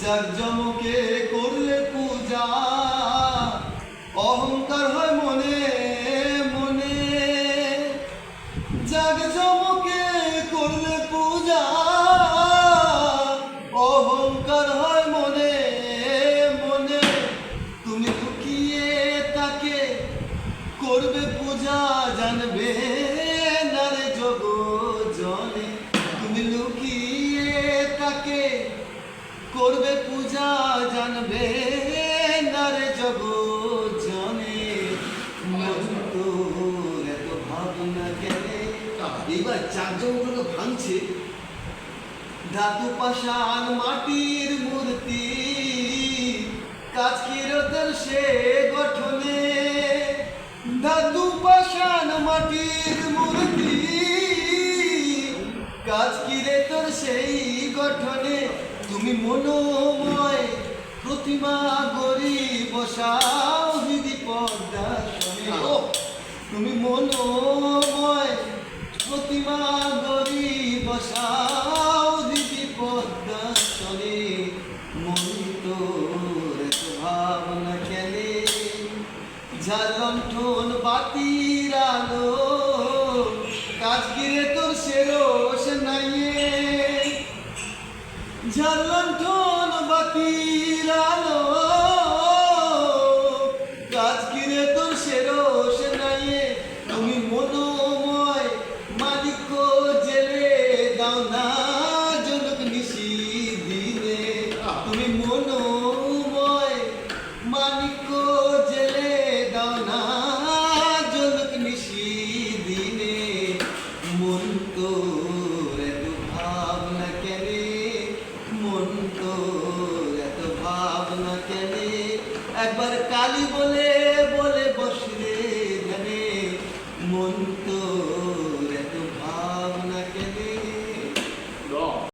যাক জমকে করলে পূজা, অহংকার হয় মনে মনে। জাগ জমকে করলে পূজা, অহংকার হয় মনে মনে। তুমি লুকিয়ে তাকে করবে পূজা, জানবে করবে পূজা, জানবে না রে যোগ জনে মজুতো এত ভাবনা কেনে এবার চারজনগুলো ভাঙছে। ধাতু পাষাণ মাটির মূর্তি কাজ কিরতের সে গঠনে। ধাতু পাষাণ মাটির মূর্তি কাজ কিরে তোর সেই গঠনে। তুমি মনোময় প্রতিমা গরি বসাও দিদি ও তুমি মনোময় প্রতিমা গরি বসাও দিদি পদ্মাসনে মন তোর ভাবনা খেলে ঝালন্ঠন বাতির আলো বাতির আলো কাজ একবার কালী বলে